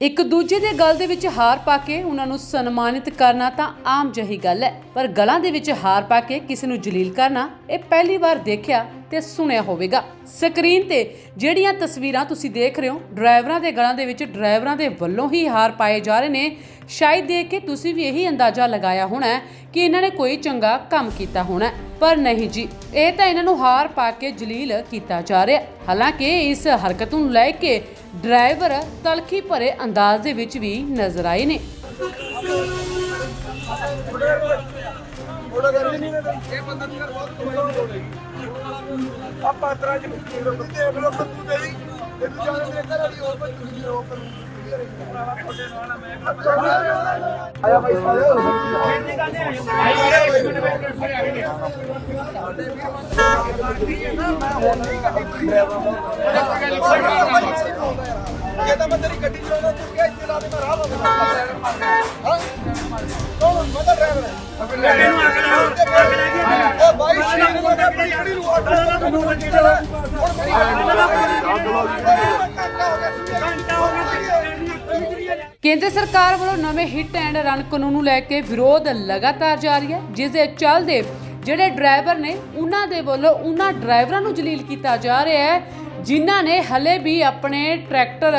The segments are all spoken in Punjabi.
ਇੱਕ ਦੂਜੇ ਦੇ ਗਲ ਦੇ ਵਿੱਚ ਹਾਰ ਪਾ ਕੇ ਉਹਨਾਂ ਨੂੰ ਸਨਮਾਨਿਤ ਕਰਨਾ ਤਾਂ ਆਮ ਜਹੀ ਗੱਲ ਹੈ, ਪਰ ਗਲਾਂ ਦੇ ਵਿੱਚ ਹਾਰ ਪਾ ਕੇ ਕਿਸੇ ਨੂੰ ਜਲੀਲ ਕਰਨਾ, ਇਹ ਪਹਿਲੀ ਵਾਰ ਦੇਖਿਆ ਤੇ ਸੁਣਿਆ ਹੋਵੇਗਾ। ਸਕਰੀਨ ਤੇ ਜਿਹੜੀਆਂ ਤਸਵੀਰਾਂ ਤੁਸੀਂ ਦੇਖ ਰਹੇ ਹੋ, ਡਰਾਈਵਰਾਂ ਦੇ ਗਲਾਂ ਦੇ ਵਿੱਚ ਡਰਾਈਵਰਾਂ ਦੇ ਵੱਲੋਂ ਹੀ ਹਾਰ ਪਾਏ ਜਾ ਰਹੇ ਨੇ। ਸ਼ਾਇਦ ਦੇਖ ਕੇ ਤੁਸੀਂ ਵੀ ਇਹੀ ਅੰਦਾਜ਼ਾ ਲਗਾਇਆ ਹੋਣਾ ਕਿ ਇਹਨਾਂ ਨੇ ਕੋਈ ਚੰਗਾ ਕੰਮ ਕੀਤਾ ਹੋਣਾ ਪਰ ਨਹੀਂ ਜੀ, ਇਹ ਤਾਂ ਇਹਨਾਂ ਨੂੰ ਹਾਰ ਪਾ ਕੇ ਜਲੀਲ ਕੀਤਾ ਜਾ ਰਿਹਾ ਹਾਲਾਂਕਿ ਇਸ ਹਰਕਤ ਨੂੰ ਲੈ ਕੇ ਡਰਾਈਵਰ ਤਲਖੀ ਭਰੇ ਅੰਦਾਜ਼ ਦੇ ਵਿੱਚ ਵੀ ਨਜ਼ਰ ਆਏ ਨੇ। ਆਪਾਂ ਤਰਾ ਚ ਦੇਖ ਲਓ, ਬੰਦੂ ਤੇਰੀ। ਇਹ ਦੂਜਾ ਨੇ ਘਰ ਵਾਲੀ ਬੰਦੂ ਦੀ ਰੋਕ ਆਇਆ ਭਾਈ ਇਹ ਤਾਂ ਮੈਂ ਤੇਰੀ ਗੱਡੀ ਚਲਾਉਂਦਾ ਤੂੰ ਕਿਹਾ ਇੱਥੇ ਲਾ ਦੇ ਮੈਂ ਰਾਹ ਲਾਉਂਦਾ ਹਾਂ ਕੌਣ ਮੈਂ ਤਾਂ ਡਰਾਈਵਰ ਹੈ ਗੱਡੀ ਨੂੰ ਅੱਗ ਲਾ ਉਹ ਬਾਈ ਸ਼ਰੀਰ ਨੂੰ ਮੈਂ ਆਪਣੀ ਗੱਡੀ ਨੂੰ ਅੱਗ ਲਾ ਮੈਨੂੰ ਗੱਡੀ ਚਲਾ ਹੁਣ ਮੇਰੀ ਕੇਂਦਰ ਸਰਕਾਰ ਵੱਲੋਂ ਨਵੇਂ ਹਿੱਟ ਐਂਡ ਰਨ ਕਾਨੂੰਨ ਨੂੰ ਲੈ ਕੇ ਵਿਰੋਧ ਲਗਾਤਾਰ ਜਾਰੀ ਹੈ, ਜਿਸ ਦੇ ਚੱਲਦੇ ਜਿਹੜੇ ਡਰਾਈਵਰ ਨੇ, ਉਹਨਾਂ ਦੇ ਵੱਲੋਂ ਉਹਨਾਂ ਡਰਾਈਵਰਾਂ ਨੂੰ ਜਲੀਲ ਕੀਤਾ ਜਾ ਰਿਹਾ ਹੈ, ਜਿਨ੍ਹਾਂ ਨੇ ਹਲੇ ਵੀ ਆਪਣੇ ਟਰੈਕਟਰ,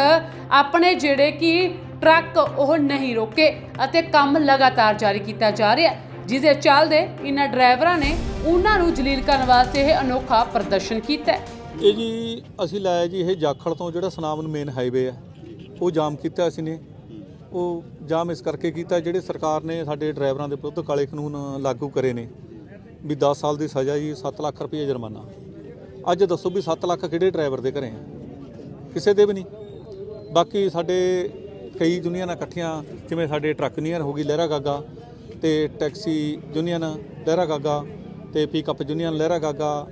ਆਪਣੇ ਜਿਹੜੇ ਕਿ ਟਰੱਕ, ਉਹ ਨਹੀਂ ਰੋਕੇ ਅਤੇ ਕੰਮ ਲਗਾਤਾਰ ਜਾਰੀ ਕੀਤਾ ਜਾ ਰਿਹਾ ਹੈ, ਜਿਸ ਦੇ ਚੱਲਦੇ ਇਹਨਾਂ ਡਰਾਈਵਰਾਂ ਨੇ ਉਹਨਾਂ ਨੂੰ ਜਲੀਲ ਕਰਨ ਵਾਸਤੇ ਇਹ ਅਨੋਖਾ ਪ੍ਰਦਰਸ਼ਨ ਕੀਤਾ ਹੈ। ਇਹ ਜੀ ਅਸੀਂ ਲਾਇਆ ਜੀ ਇਹ ਜਾਖਲ ਤੋਂ ਜਿਹੜਾ ਸੁਨਾਮ ਮੇਨ ਹਾਈਵੇ ਹੈ, ਉਹ ਜਾਮ ਕੀਤਾ ਅਸੀਂ ਨੇ। ਉਹ ਜਾਮ ਇਸ ਕਰਕੇ ਕੀਤਾ ਜਿਹੜੇ ਸਰਕਾਰ ਨੇ ਸਾਡੇ ਡਰਾਈਵਰਾਂ ਦੇ ਵਿਰੁੱਧ ਕਾਲੇ ਕਾਨੂੰਨ ਲਾਗੂ ਕਰੇ ਨੇ, ਵੀ 10 ਸਾਲ ਦੀ ਸਜ਼ਾ ਜੀ 7 ਲੱਖ ਰੁਪਏ ਜੁਰਮਾਨਾ। ਅੱਜ ਦੱਸੋ ਵੀ 7 ਲੱਖ ਕਿਹੜੇ ਡਰਾਈਵਰ ਦੇ ਘਰੇ ਆ? ਕਿਸੇ ਦੇ ਵੀ ਨਹੀਂ। ਬਾਕੀ ਸਾਡੇ ਕਈ ਯੂਨੀਅਨਾਂ ਇਕੱਠੀਆਂ, ਜਿਵੇਂ ਸਾਡੇ ਟਰੱਕ ਯੂਨੀਅਨ ਹੋ ਗਈ ਲਹਿਰਾ ਗਾਗਾ ਤੇ ਟੈਕਸੀ ਯੂਨੀਅਨ ਲਹਿਰਾ ਗਾਗਾ ਤੇ ਪਿਕਅਪ ਯੂਨੀਅਨ ਲਹਿਰਾ ਗਾਗਾ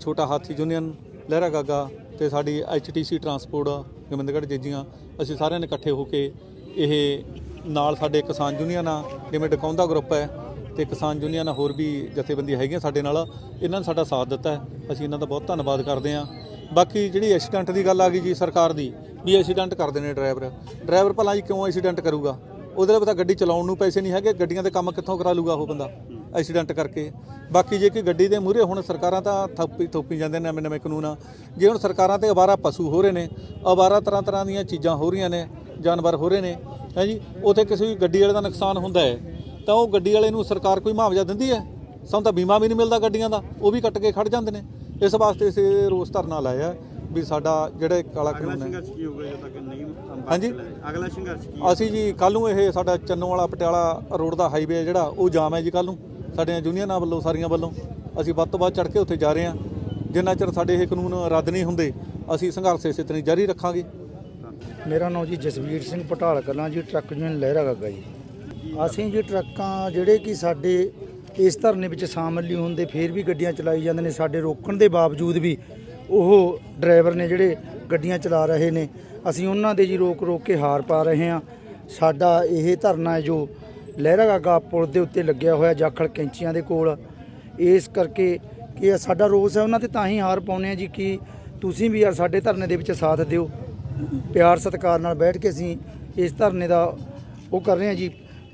ਛੋਟਾ ਹਾਥੀ ਯੂਨੀਅਨ ਲਹਿਰਾ ਗਾਗਾ ਤੇ ਸਾਡੀ ਐਚਟੀਸੀ ਟਰਾਂਸਪੋਰਟ ਗੋਬਿੰਦਗੜ੍ਹ ਜੇਜੀਆਂ, ਅਸੀਂ ਸਾਰਿਆਂ ਨੇ ਇਕੱਠੇ ਹੋ ਕੇ ਇਹ ਨਾਲ ਸਾਡੇ ਕਿਸਾਨ ਯੂਨੀਅਨ ਆ, ਜਿਵੇਂ ਡਕੌਂਦਾ ਗਰੁੱਪ ਹੈ ਤੇ ਕਿਸਾਨ ਯੂਨੀਅਨ ਹੋਰ ਵੀ ਜਥੇਬੰਦੀਆਂ ਹੈਗੀਆਂ ਸਾਡੇ ਨਾਲ, ਇਹਨਾਂ ਨੇ ਸਾਡਾ ਸਾਥ ਦਿੱਤਾ ਅਸੀਂ ਇਹਨਾਂ ਦਾ ਬਹੁਤ ਧੰਨਵਾਦ ਕਰਦੇ ਹਾਂ। ਬਾਕੀ ਜਿਹੜੀ ਐਕਸੀਡੈਂਟ ਦੀ ਗੱਲ ਆ ਗਈ ਜੀ ਸਰਕਾਰ ਦੀ, ਵੀ ਐਕਸੀਡੈਂਟ ਕਰਦੇ ਨੇ ਡਰਾਈਵਰ ਡਰਾਈਵਰ ਭਲਾ ਜੀ ਕਿਉਂ ਐਕਸੀਡੈਂਟ ਕਰੂਗਾ? ਉਹਦੇ ਲਈ ਪਤਾ ਗੱਡੀ ਚਲਾਉਣ ਨੂੰ ਪੈਸੇ ਨਹੀਂ ਹੈਗੇ, ਗੱਡੀਆਂ ਦੇ ਕੰਮ ਕਿੱਥੋਂ ਕਰਾ ਲੂਗਾ ਉਹ ਬੰਦਾ ਐਕਸੀਡੈਂਟ ਕਰਕੇ। ਬਾਕੀ ਜੇ ਕਿ ਗੱਡੀ ਦੇ ਮੂਹਰੇ ਹੁਣ ਸਰਕਾਰਾਂ ਤਾਂ ਥੱਪੀ ਥੋਪੀ ਜਾਂਦੇ ਨੇ ਨਵੇਂ ਨਵੇਂ ਕਾਨੂੰਨ। ਜੇ ਹੁਣ ਸਰਕਾਰਾਂ ਤੇ ਅਵਾਰਾ ਪਸ਼ੂ ਹੋ ਰਹੇ ਨੇ, ਅਵਾਰਾ ਤਰ੍ਹਾਂ ਤਰ੍ਹਾਂ ਦੀਆਂ ਚੀਜ਼ਾਂ ਹੋ ਰਹੀਆਂ ਨੇ ਜਾਨਵਰ ਹੋ ਰਹੇ ਨੇ ਹੈ ਜੀ? ਉਥੇ ਕਿਸੇ ਵੀ ਗੱਡੀ ਵਾਲੇ ਦਾ ਨੁਕਸਾਨ ਹੁੰਦਾ ਹੈ ਤਾਂ ਉਹ ਗੱਡੀ ਵਾਲੇ ਨੂੰ ਸਰਕਾਰ ਕੋਈ ਮੁਆਵਜ਼ਾ ਦਿੰਦੀ ਹੈ? ਸਾਨੂੰ ਤਾਂ ਬੀਮਾ ਵੀ ਨਹੀਂ ਮਿਲਦਾ ਗੱਡੀਆਂ ਦਾ ਉਹ ਵੀ ਕੱਟ ਕੇ ਖੜ ਜਾਂਦੇ ਨੇ। ਇਸ ਵਾਸਤੇ ਅਸੀਂ ਰੋਸ ਧਰਨਾ ਲਾਇਆ ਵੀ ਸਾਡਾ ਜਿਹੜਾ ਕਾਲਾ ਕਾਨੂੰਨ ਹੈ। ਸੰਘਰਸ਼ ਕੀ ਹੋਊਗਾ ਜਦੋਂ ਤੱਕ ਨਹੀਂ ਹਾਂਜੀ? ਅਗਲਾ ਸੰਘਰਸ਼ ਕੀ ਅਸੀਂ ਜੀ ਕੱਲ ਨੂੰ ਇਹ ਸਾਡਾ ਚੰਨੋ ਵਾਲਾ ਪਟਿਆਲਾ ਰੋਡ ਦਾ ਹਾਈਵੇ ਹੈ ਜਿਹੜਾ ਉਹ ਜਾਮ ਹੈ ਜੀ ਕੱਲ ਨੂੰ ਸਾਡੀਆਂ ਯੂਨੀਅਨਾਂ ਵੱਲੋਂ ਸਾਰੀਆਂ ਵੱਲੋਂ। ਅਸੀਂ ਵੱਧ ਤੋਂ ਵੱਧ ਚੜ ਕੇ ਉੱਥੇ ਜਾ ਰਹੇ ਹਾਂ। ਜਿੰਨਾ ਚਿਰ ਸਾਡੇ ਇਹ ਕਾਨੂੰਨ ਰੱਦ ਨਹੀਂ ਹੁੰਦੇ ਅਸੀਂ ਸੰਘਰਸ਼ ਇਸੇ ਤਰ੍ਹਾਂ ਜਾਰੀ ਰੱਖਾਂਗੇ। ਮੇਰਾ ਨਾਮ ਜੀ ਜਸਵੀਰ ਸਿੰਘ ਪਟਾਲ ਕਲਾਂ ਜੀ, ਟਰੱਕ ਯੂਨੀਅਨ ਲਹਿਰਾ ਗੱਗਾ ਜੀ। ਅਸੀਂ ਜੀ ਟਰੱਕਾਂ ਜਿਹੜੇ ਕਿ ਸਾਡੇ ਇਸ ਧਰਨੇ ਵਿੱਚ ਸ਼ਾਮਲ ਨਹੀਂ ਹੁੰਦੇ, ਫਿਰ ਵੀ ਗੱਡੀਆਂ ਚਲਾਈ ਜਾਂਦੇ ਨੇ। ਸਾਡੇ ਰੋਕਣ ਦੇ ਬਾਵਜੂਦ ਵੀ ਉਹ ਡਰਾਈਵਰ ਨੇ ਜਿਹੜੇ ਗੱਡੀਆਂ ਚਲਾ ਰਹੇ ਨੇ, ਅਸੀਂ ਉਹਨਾਂ ਦੇ ਜੀ ਰੋਕ ਰੋਕ ਕੇ ਹਾਰ ਪਾ ਰਹੇ ਹਾਂ। ਸਾਡਾ ਇਹ ਧਰਨਾ ਹੈ ਜੋ ਲਹਿਰਾ ਗਾਗਾ ਪੁਲ ਦੇ ਉੱਤੇ ਲੱਗਿਆ ਹੋਇਆ ਜਾਖਲ ਕੈਂਚੀਆਂ ਦੇ ਕੋਲ। ਇਸ ਕਰਕੇ ਕਿ ਸਾਡਾ ਰੋਸ ਹੈ, ਉਹਨਾਂ ਤੇ ਤਾਂ ਹੀ ਹਾਰ ਪਾਉਂਦੇ ਆ ਜੀ ਕਿ ਤੁਸੀਂ ਵੀ ਯਾਰ ਸਾਡੇ ਧਰਨੇ ਦੇ ਵਿੱਚ ਸਾਥ ਦਿਓ। ਪਿਆਰ ਸਤਿਕਾਰ ਨਾਲ ਬੈਠ ਕੇ ਅਸੀਂ ਇਸ ਧਰਨੇ ਦਾ ਉਹ ਕਰ ਰਹੇ ਹਾਂ ਜੀ,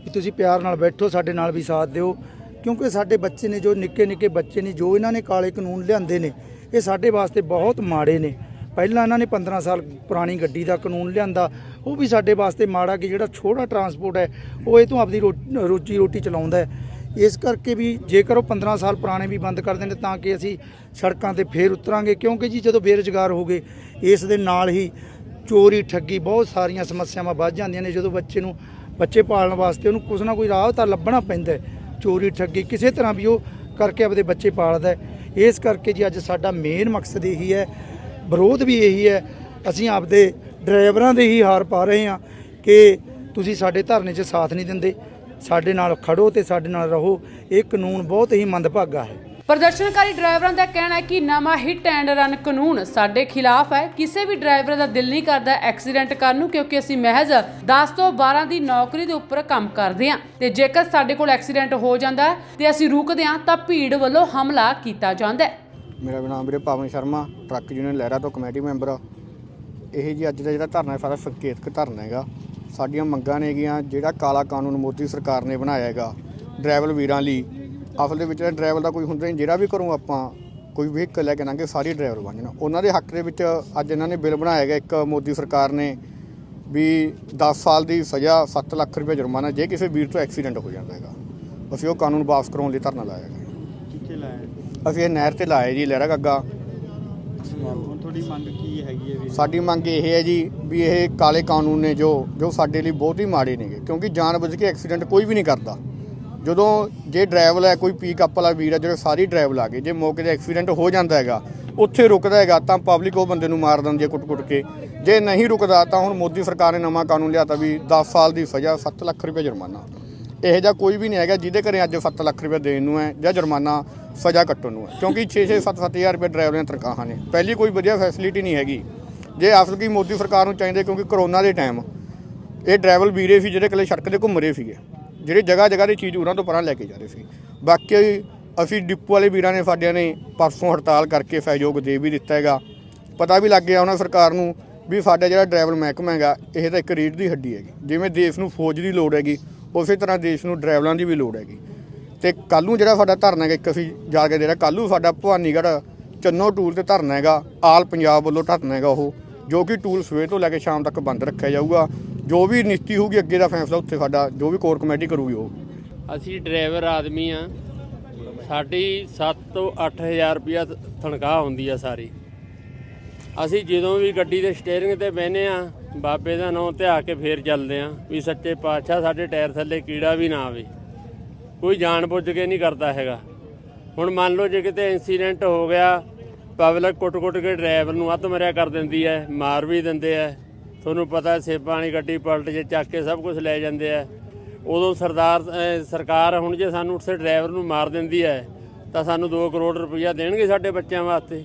ਵੀ ਤੁਸੀਂ ਪਿਆਰ ਨਾਲ ਬੈਠੋ, ਸਾਡੇ ਨਾਲ ਵੀ ਸਾਥ ਦਿਓ। ਕਿਉਂਕਿ ਸਾਡੇ ਬੱਚੇ ਨੇ ਜੋ ਨਿੱਕੇ ਨਿੱਕੇ ਬੱਚੇ ਨੇ, ਜੋ ਇਹਨਾਂ ਨੇ ਕਾਲੇ ਕਾਨੂੰਨ ਲਿਆਂਦੇ ਨੇ, ਇਹ ਸਾਡੇ ਵਾਸਤੇ ਬਹੁਤ ਮਾੜੇ ਨੇ। ਪਹਿਲਾਂ ਇਹਨਾਂ ਨੇ 15 ਸਾਲ ਪੁਰਾਣੀ ਗੱਡੀ ਦਾ ਕਾਨੂੰਨ ਲਿਆਂਦਾ, ਉਹ ਵੀ ਸਾਡੇ ਵਾਸਤੇ ਮਾੜਾ ਕਿ ਜਿਹੜਾ ਛੋਟਾ ਟਰਾਂਸਪੋਰਟ ਹੈ, ਉਹ ਇਹ ਤੋਂ ਆਪਦੀ ਰੋ- ਰੋਜੀ ਰੋਟੀ ਚਲਾਉਂਦਾ ਹੈ। ਇਸ ਕਰਕੇ ਵੀ ਜੇਕਰ ਉਹ 15 ਸਾਲ ਪੁਰਾਣੇ ਵੀ ਬੰਦ ਕਰ ਦੇਣ, ਤਾਂ ਕਿ ਅਸੀਂ ਸੜਕਾਂ ਤੇ ਫੇਰ ਉਤਰਾਂਗੇ। ਕਿਉਂਕਿ ਜੀ ਜਦੋਂ ਬੇਰੁਜ਼ਗਾਰ ਹੋ ਗਏ, ਇਸ ਦੇ ਨਾਲ ਹੀ ਚੋਰੀ, ਠੱਗੀ, ਬਹੁਤ ਸਾਰੀਆਂ ਸਮੱਸਿਆਵਾਂ ਵੱਧ ਜਾਂਦੀਆਂ ਨੇ ਜਦੋਂ ਬੱਚੇ ਨੂੰ, ਬੱਚੇ ਪਾਲਣ ਵਾਸਤੇ ਉਹਨੂੰ ਕੁਛ ਨਾ ਕੋਈ ਰਾਹ ਤਾਂ ਲੱਭਣਾ ਪੈਂਦਾ ਚੋਰੀ, ਠੱਗੀ, ਕਿਸੇ ਤਰ੍ਹਾਂ ਵੀ ਉਹ ਕਰਕੇ ਆਪਦੇ ਬੱਚੇ ਪਾਲਦਾ ਇਸ ਕਰਕੇ ਜੀ ਅੱਜ ਸਾਡਾ ਮੇਨ ਮਕਸਦ ਇਹੀ ਹੈ, ਵਿਰੋਧ ਵੀ ਇਹੀ ਹੈ। ਅਸੀਂ ਆਪਦੇ ਡਰਾਈਵਰਾਂ ਦੇ ਹੀ ਹਾਰ ਪਾ ਰਹੇ ਹਾਂ ਕਿ ਤੁਸੀਂ ਸਾਡੇ ਧਰਨੇ 'ਚ ਸਾਥ ਨਹੀਂ ਦਿੰਦੇ। ਸਾਡੇ ਨਾਲ ਖੜੋ ਤੇ ਸਾਡੇ ਨਾਲ ਰਹੋ। ਇਹ ਕਾਨੂੰਨ ਬਹੁਤ ਹੀ ਮੰਦਭਾਗਾ ਹੈ। ਪ੍ਰਦਰਸ਼ਨਕਾਰੀ ਡਰਾਈਵਰਾਂ ਦਾ ਕਹਿਣਾ ਹੈ ਕਿ ਨਵਾਂ ਹਿੱਟ ਐਂਡ ਰਨ ਕਾਨੂੰਨ ਸਾਡੇ ਖਿਲਾਫ ਹੈ। ਕਿਸੇ ਵੀ ਡਰਾਈਵਰ ਦਾ ਦਿਲ ਨਹੀਂ ਕਰਦਾ ਐਕਸੀਡੈਂਟ ਕਰਨ ਨੂੰ ਕਿਉਂਕਿ ਅਸੀਂ ਮਹਿਜ਼ 10 ਤੋਂ 12 ਦੀ ਨੌਕਰੀ ਦੇ ਉੱਪਰ ਕੰਮ ਕਰਦੇ ਹਾਂ। ਤੇ ਜੇਕਰ ਸਾਡੇ ਕੋਲ ਐਕਸੀਡੈਂਟ ਹੋ ਜਾਂਦਾ ਹੈ ਤੇ ਅਸੀਂ ਰੁਕਦੇ ਹਾਂ ਤਾਂ ਭੀੜ ਵੱਲੋਂ ਹਮਲਾ ਕੀਤਾ ਜਾਂਦਾ ਹੈ। ਮੇਰਾ ਨਾਮ ਵੀਰੇ ਪਵਨ ਸ਼ਰਮਾ, ਟਰੱਕ ਯੂਨੀਅਨ ਲਹਿਰਾ ਤੋਂ ਕਮੇਟੀ ਮੈਂਬਰ ਆ ਇਹ ਜੀ ਅੱਜ ਦਾ ਜਿਹੜਾ ਧਰਨਾ ਹੈ, ਸਾਰਾ ਸੰਕੇਤਕ ਧਰਨਾ ਹੈਗਾ। ਸਾਡੀਆਂ ਮੰਗਾਂ ਨੇਗੀਆਂ, ਜਿਹੜਾ ਕਾਲਾ ਕਾਨੂੰਨ ਮੋਦੀ ਸਰਕਾਰ ਨੇ ਬਣਾਇਆ ਹੈਗਾ, ਡਰਾਈਵਰ ਵੀਰਾਂ ਲਈ। ਅਸਲ ਦੇ ਵਿੱਚ ਡਰਾਈਵਰ ਦਾ ਕੋਈ ਹੁੰਦਾ ਨਹੀਂ ਜਿਹੜਾ ਵੀ ਘਰੋਂ ਆਪਾਂ ਕੋਈ ਵਹੀਕਲ ਲੈ ਕੇ ਲੰਘੇ ਸਾਰੇ ਡਰਾਈਵਰ ਬਣ ਜਾਣ ਉਹਨਾਂ ਦੇ ਹੱਕ ਦੇ ਵਿੱਚ ਅੱਜ ਇਹਨਾਂ ਨੇ ਬਿੱਲ ਬਣਾਇਆ ਹੈਗਾ ਇੱਕ ਮੋਦੀ ਸਰਕਾਰ ਨੇ ਵੀ 10 ਸਾਲ ਦੀ ਸਜ਼ਾ 7 ਲੱਖ ਰੁਪਏ ਜੁਰਮਾਨਾ ਜੇ ਕਿਸੇ ਵੀਰ ਤੋਂ ਐਕਸੀਡੈਂਟ ਹੋ ਜਾਂਦਾ ਹੈਗਾ ਅਸੀਂ ਉਹ ਕਾਨੂੰਨ ਵਾਪਸ ਕਰਾਉਣ ਲਈ ਧਰਨਾ ਲਾਇਆ ਹੈਗਾ। ਕਿੱਥੇ ਲਾਇਆ? ਅਸੀਂ ਇਹ ਨਹਿਰ ਤੇ ਲਾਇਆ ਜੀ ਲਹਿਰਾ ਗੱਗਾ। ਤੁਹਾਡੀ ਮੰਗ ਕੀ ਹੈਗੀ ਹੈ ਵੀ ਸਾਡੀ ਮੰਗ ਇਹ ਹੈ ਜੀ ਵੀ ਇਹ ਕਾਲੇ ਕਾਨੂੰਨ ਨੇ ਜੋ ਜੋ ਸਾਡੇ ਲਈ ਬਹੁਤ ਹੀ ਮਾੜੇ ਨੇਗੇ ਕਿਉਂਕਿ ਜਾਣਬੁੱਝ ਕੇ ਐਕਸੀਡੈਂਟ ਕੋਈ ਵੀ ਨਹੀਂ ਕਰਦਾ। ਜਦੋਂ ਜੇ ਡਰਾਈਵਰ ਹੈ ਕੋਈ ਪੀਕ ਅਪ ਵਾਲਾ ਵੀਰ ਹੈ ਜਿਹੜੇ ਸਾਰੀ ਡਰਾਈਵਰ ਲਾ ਕੇ, ਜੇ ਮੌਕੇ ਤੇ ਐਕਸੀਡੈਂਟ ਹੋ ਜਾਂਦਾ ਹੈਗਾ, ਉੱਥੇ ਰੁਕਦਾ ਹੈਗਾ, ਤਾਂ ਪਬਲਿਕ ਉਹ ਬੰਦੇ ਨੂੰ ਮਾਰ ਦਿੰਦੀ ਹੈ ਕੁੱਟ-ਕੁੱਟ ਕੇ। ਜੇ ਨਹੀਂ ਰੁਕਦਾ, ਤਾਂ ਹੁਣ ਮੋਦੀ ਸਰਕਾਰ ਨੇ ਨਵਾਂ ਕਾਨੂੰਨ ਲਿਆਤਾ ਵੀ 10 ਸਾਲ ਦੀ ਸਜ਼ਾ 7 ਲੱਖ ਰੁਪਏ ਜੁਰਮਾਨਾ। ਇਹੋ ਜਿਹਾ ਕੋਈ ਵੀ ਨਹੀਂ ਹੈਗਾ, ਜਿਹਦੇ ਘਰੇ ਅੱਜ 7 ਲੱਖ ਰੁਪਏ ਦੇਣ ਨੂੰ ਹੈ, ਜਾਂ ਜੁਰਮਾਨਾ ਸਜ਼ਾ ਕੱਟਣ ਨੂੰ ਹੈ। ਕਿਉਂਕਿ 6-6 7-7000 ਰੁਪਏ ਡਰਾਈਵਰ ਦੀਆਂ ਤਨਖਾਹਾਂ ਨੇ। ਪਹਿਲੀ ਕੋਈ ਵਧੀਆ ਫੈਸਿਲਿਟੀ ਨਹੀਂ ਹੈਗੀ। ਜੇ ਅਸਲ ਕੀ ਮੋਦੀ ਸਰਕਾਰ ਨੂੰ ਚਾਹੀਦੇ, ਕਿਉਂਕਿ ਕਰੋਨਾ ਦੇ ਟਾਈਮ ਇਹ ਡਰਾਈਵਰ ਵੀਰੇ ਸੀ, ਜਿਹੜੇ ਇਕੱਲੇ ਸੜਕ ਤੇ ਘੁੰਮ ਰਹੇ ਸੀਗੇ। ਜਿਹੜੇ ਜਗ੍ਹਾ ਜਗ੍ਹਾ ਦੀ ਚੀਜ਼ ਉਹਨਾਂ ਤੋਂ ਪਰਾਂ ਲੈ ਕੇ ਜਾ ਰਹੇ ਸੀ। ਬਾਕੀ ਅਸੀਂ ਡਿਪੂ ਵਾਲੇ ਵੀਰਾਂ ਨੇ ਸਾਡਿਆਂ ਨੇ ਪਰਸੋਂ ਹੜਤਾਲ ਕਰਕੇ ਸਹਿਯੋਗ ਦੇ ਵੀ ਦਿੱਤਾ ਹੈਗਾ। ਪਤਾ ਵੀ ਲੱਗ ਗਿਆ ਉਹਨਾਂ ਸਰਕਾਰ ਨੂੰ ਵੀ ਸਾਡਾ ਜਿਹੜਾ ਡਰਾਈਵਰ ਮਹਿਕਮਾ ਹੈਗਾ, ਇਹ ਤਾਂ ਇੱਕ ਰੀੜ ਦੀ ਹੱਡੀ ਹੈਗੀ। ਜਿਵੇਂ ਦੇਸ਼ ਨੂੰ ਫੌਜ ਦੀ ਲੋੜ ਹੈਗੀ, ਉਸੇ ਤਰ੍ਹਾਂ ਦੇਸ਼ ਨੂੰ ਡਰਾਈਵਰਾਂ ਦੀ ਵੀ ਲੋੜ ਹੈਗੀ। ਤੇ ਕੱਲ ਨੂੰ ਜਿਹੜਾ ਸਾਡਾ ਧਰਨਾ ਹੈਗਾ, ਇੱਕ ਅਸੀਂ ਜਾ ਕੇ ਦੇ ਰਿਹਾ ਕੱਲ ਨੂੰ ਸਾਡਾ ਭਵਾਨੀਗੜ੍ਹ ਚੰਨੋ ਟੂਲ ਤੇ ਧਰਨਾ ਹੈਗਾ, ਆਲ ਪੰਜਾਬ ਵੱਲੋਂ ਧਰਨਾ ਹੈਗਾ ਉਹ, ਜੋ ਕਿ ਟੂਲ ਸਵੇਰ ਤੋਂ ਲੈ ਕੇ ਸ਼ਾਮ ਤੱਕ ਬੰਦ ਰੱਖਿਆ ਜਾਊਗਾ। ਜੋ ਵੀ ਨੀਤੀ ਹੋਊਗੀ ਅੱਗੇ ਦਾ ਫੈਸਲਾ ਉੱਥੇ ਸਾਡਾ, ਜੋ ਵੀ ਕੋਰ ਕਮੇਟੀ ਕਰੂਗੀ ਉਹ। ਅਸੀਂ ਡਰਾਈਵਰ ਆਦਮੀ ਆ। ਸਾਡੀ 7 ਤੋਂ 8000 ਰੁਪਇਆ ਤਨਖਾਹ ਹੁੰਦੀ ਆ ਸਾਰੀ। ਅਸੀਂ ਜਦੋਂ ਵੀ ਗੱਡੀ ਦੇ ਸਟੀਅਰਿੰਗ ਤੇ ਬਹਿਨੇ ਆ, ਬਾਬੇ ਦਾ ਨਾਮ ਧਿਆ ਕੇ ਫੇਰ ਚੱਲਦੇ ਆ ਵੀ ਸੱਚੇ ਪਾਤਸ਼ਾਹ ਸਾਡੇ ਟਾਇਰ ਥੱਲੇ ਕੀੜਾ ਵੀ ਨਾ ਆਵੇ। ਕੋਈ ਜਾਣ ਬੁੱਝ ਕੇ ਨਹੀਂ ਕਰਦਾ ਹੈਗਾ। ਹੁਣ ਮੰਨ ਲਓ ਜੇ ਕਿਤੇ ਇਨਸੀਡੈਂਟ ਹੋ ਗਿਆ ਪਬਲਿਕ ਕੁੱਟ-ਕੁੱਟ ਕੇ ਡਰਾਈਵਰ ਨੂੰ ਅੱਧ ਮਰਿਆ ਕਰ ਦਿੰਦੀ ਹੈ ਮਾਰ ਵੀ ਦਿੰਦੇ ਆ ਤੁਹਾਨੂੰ ਪਤਾ ਹੈ, ਸੇਬਾਂ ਵਾਲੀ ਗੱਡੀ ਪਲਟ ਜੇ ਚੱਕ ਕੇ ਸਭ ਕੁਝ ਲੈ ਜਾਂਦੇ ਆ। ਉਦੋਂ ਸਰਦਾਰ ਸਰਕਾਰ ਹੁਣ ਜੇ ਸਾਨੂੰ ਉਸੇ ਡਰਾਈਵਰ ਨੂੰ ਮਾਰ ਦਿੰਦੀ ਹੈ, ਤਾਂ ਸਾਨੂੰ 2 ਕਰੋੜ ਰੁਪਈਆ ਦੇਣਗੇ ਸਾਡੇ ਬੱਚਿਆਂ ਵਾਸਤੇ।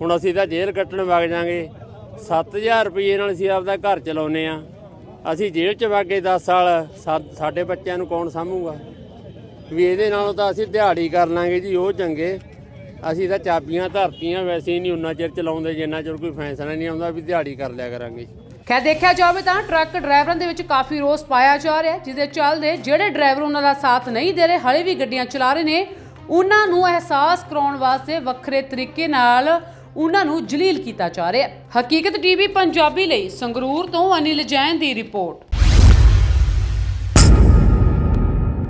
ਹੁਣ ਅਸੀਂ ਤਾਂ ਜੇਲ੍ਹ ਕੱਟਣ ਵਗ ਜਾਾਂਗੇ 7000 ਰੁਪਏ ਨਾਲ ਅਸੀਂ ਆਪਦਾ ਘਰ ਚਲਾਉਨੇ ਆ ਅਸੀਂ ਜੇਲ੍ਹ ਚ ਵਾਗੇ 10 ਸਾਲ, ਸਾ- ਸਾਡੇ ਬੱਚਿਆਂ ਨੂੰ ਕੌਣ ਸਾਂਭੂਗਾ? ਵੀ ਇਹਦੇ ਨਾਲੋਂ ਤਾਂ ਅਸੀਂ ਦਿਹਾੜੀ ਕਰ ਲਾਂਗੇ ਜੀ, ਉਹ ਚੰਗੇ। ਅਸੀਂ ਤਾਂ ਚਾਬੀਆਂ ਧਰਤੀਆਂ, ਵੈਸੇ ਹੀ ਨਹੀਂ ਉਨਾ ਚਿਰ ਚਲਾਉਂਦੇ, ਜਿੰਨਾ ਚਿਰ ਕੋਈ ਫੈਸਲਾ ਨਹੀਂ ਆਉਂਦਾ ਵੀ ਦਿਹਾੜੀ ਕਰ ਲਿਆ ਕਰਾਂਗੇ। ਖੈਰ, ਦੇਖਿਆ ਜਾਵੇ ਤਾਂ ਟਰੱਕ ਡਰਾਈਵਰਾਂ ਦੇ ਵਿੱਚ ਕਾਫੀ ਰੋਸ ਪਾਇਆ ਜਾ ਰਿਹਾ ਹੈ, ਜਿਹਦੇ ਚੱਲਦੇ ਜਿਹੜੇ ਡਰਾਈਵਰ ਉਹਨਾਂ ਦਾ ਸਾਥ ਨਹੀਂ ਦੇ ਰਹੇ, ਹਲੇ ਵੀ ਗੱਡੀਆਂ ਚਲਾ ਰਹੇ ਨੇ, ਉਹਨਾਂ ਨੂੰ ਅਹਿਸਾਸ ਕਰਾਉਣ ਵਾਸਤੇ ਵੱਖਰੇ ਤਰੀਕੇ ਨਾਲ ਉਹਨਾਂ ਨੂੰ ਜਲੀਲ ਕੀਤਾ ਜਾ ਰਿਹਾ ਹੈ। ਹਕੀਕਤ ਟੀਵੀ ਪੰਜਾਬੀ ਲਈ ਸੰਗਰੂਰ ਤੋਂ ਅਨਿਲ ਜੈਨ ਦੀ ਰਿਪੋਰਟ।